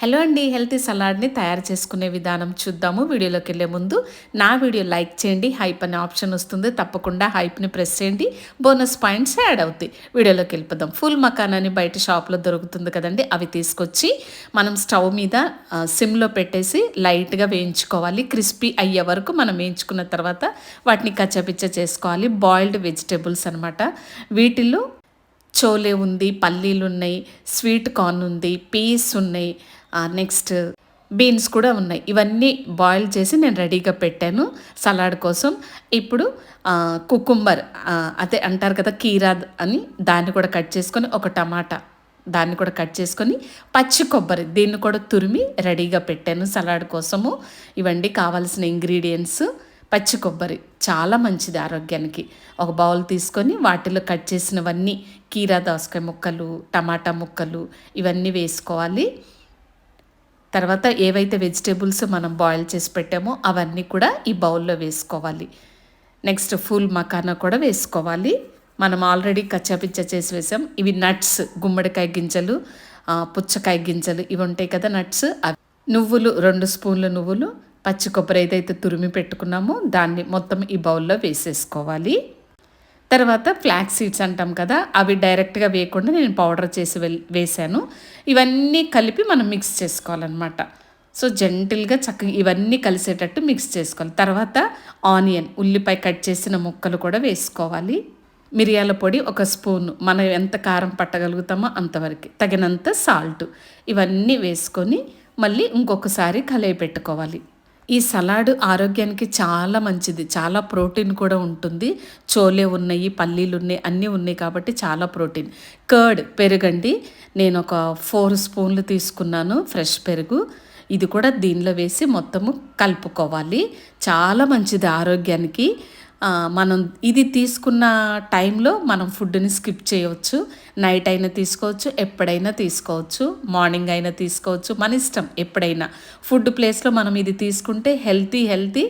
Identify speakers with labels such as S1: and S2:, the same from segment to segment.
S1: Hello అండి healthy సలాడ్ని తయారు చేసుకునే విధానం చూద్దాము. వీడియోలోకి వెళ్ళే ముందు నా వీడియో లైక్ చేయండి హైప్ అనే ఆప్షన్ వస్తుంది. తప్పకుండా హైప్ని ప్రెస్ చేయండి బోనస్ పాయింట్స్ యాడ్ అవుతాయి. వీడియోలోకి వెళ్ళిపోదాం. ఫుల్ మకాన్ అని బయట షాప్లో దొరుకుతుంది కదండి అవి తీసుకొచ్చి మనం స్టవ్ మీద సిమ్లో పెట్టేసి లైట్గా వేయించుకోవాలి. క్రిస్పీ అయ్యే వరకు మనం వేయించుకున్న తర్వాత వాటిని కచ్చపిచ్చ చేసుకోవాలి. బాయిల్డ్ వెజిటేబుల్స్ అనమాట వీటిల్లో చోలే ఉంది పల్లీలు ఉన్నాయి స్వీట్ కార్న్ ఉంది పీస్ ఉన్నాయి నెక్స్ట్ బీన్స్ కూడా ఉన్నాయి. ఇవన్నీ బాయిల్ చేసి నేను రెడీగా పెట్టాను సలాడ్ కోసం. ఇప్పుడు కుకుంబర్ అదే అంటారు కదా కీరా అని దాన్ని కూడా కట్ చేసుకొని ఒక టమాటా దాన్ని కూడా కట్ చేసుకొని పచ్చి కొబ్బరి దీన్ని కూడా తురిమి రెడీగా పెట్టాను సలాడ్ కోసము. ఇవండి కావాల్సిన ఇంగ్రీడియంట్స్. పచ్చి కొబ్బరి చాలా మంచిది ఆరోగ్యానికి. ఒక బౌల్ తీసుకొని వాటిలో కట్ చేసినవన్నీ కీరా దోసకాయ ముక్కలు టమాటా ముక్కలు ఇవన్నీ వేసుకోవాలి. తర్వాత ఏవైతే వెజిటేబుల్స్ మనం బాయిల్ చేసి పెట్టామో అవన్నీ కూడా ఈ బౌల్లో వేసుకోవాలి. నెక్స్ట్ ఫుల్ మకానా కూడా వేసుకోవాలి. మనం ఆల్రెడీ కచ్చాపిచ్చ చేసి వేసాం. ఇవి నట్స్ గుమ్మడికాయ గింజలు పుచ్చకాయ గింజలు ఇవి ఉంటాయి కదా నట్స్. అవి నువ్వులు రెండు స్పూన్ల నువ్వులు పచ్చి కొబ్బరి ఏదైతే తురిమి పెట్టుకున్నామో దాన్ని మొత్తం ఈ బౌల్లో వేసేసుకోవాలి. తర్వాత ఫ్లాక్ సీడ్స్ అంటాం కదా అవి డైరెక్ట్గా వేయకుండా నేను పౌడర్ చేసి వెల్ వేసాను ఇవన్నీ కలిపి మనం మిక్స్ చేసుకోవాలన్నమాట. సో జెంటిల్గా చక్కగా ఇవన్నీ కలిసేటట్టు మిక్స్ చేసుకోవాలి. తర్వాత ఆనియన్ ఉల్లిపాయ కట్ చేసిన ముక్కలు కూడా వేసుకోవాలి. మిరియాల పొడి ఒక స్పూన్ మనం ఎంత కారం పట్టగలుగుతామో అంతవరకు. తగినంత సాల్ట్ ఇవన్నీ వేసుకొని మళ్ళీ ఇంకొకసారి కలయి పెట్టుకోవాలి. ఈ సలాడ్ ఆరోగ్యానికి చాలా మంచిది. చాలా ప్రోటీన్ కూడా ఉంటుంది. చోలే ఉన్నాయి పల్లీలు ఉన్నాయి అన్నీ ఉన్నాయి కాబట్టి చాలా ప్రోటీన్. కర్డ్ పెరుగండి. నేను ఒక ఫోర్ స్పూన్లు తీసుకున్నాను ఫ్రెష్ పెరుగు. ఇది కూడా దీనిలో వేసి మొత్తము కలుపుకోవాలి. చాలా మంచిది ఆరోగ్యానికి. మనం ఇది తీసుకున్న టైంలో మనం ఫుడ్ని స్కిప్ చేయవచ్చు. నైట్ అయినా తీసుకోవచ్చు ఎప్పుడైనా తీసుకోవచ్చు మార్నింగ్ అయినా తీసుకోవచ్చు మన ఇష్టం ఎప్పుడైనా. ఫుడ్ ప్లేస్లో మనం ఇది తీసుకుంటే హెల్తీ హెల్తీ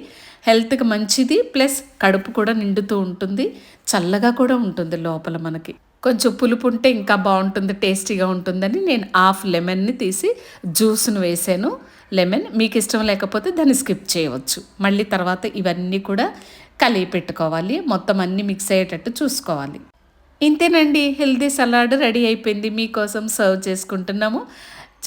S1: హెల్త్కి మంచిది ప్లస్ కడుపు కూడా నిండుతూ ఉంటుంది చల్లగా కూడా ఉంటుంది లోపల మనకి. కొంచెం పులుపు ఉంటే ఇంకా బాగుంటుంది టేస్టీగా ఉంటుందని నేను హాఫ్ లెమన్ని తీసి జ్యూస్ను వేసాను. లెమన్ మీకు ఇష్టం లేకపోతే దాన్ని స్కిప్ చేయవచ్చు. మళ్ళీ తర్వాత ఇవన్నీ కూడా కలిపి పెట్టుకోవాలి. మొత్తం అన్నీ మిక్స్ అయ్యేటట్టు చూసుకోవాలి. ఇంతేనండి. హెల్దీ సలాడ్ రెడీ అయిపోయింది. మీకోసం సర్వ్ చేసుకుంటున్నాము.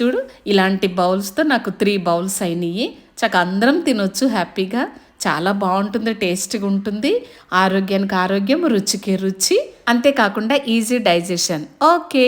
S1: చూడు ఇలాంటి బౌల్స్తో నాకు త్రీ బౌల్స్ అయినాయి. చక్క అందరం తినొచ్చు హ్యాపీగా. చాలా బాగుంటుంది టేస్ట్గా ఉంటుంది. ఆరోగ్యానికి ఆరోగ్యం రుచికి రుచి. అంతేకాకుండా ఈజీ డైజెషన్. ఓకే.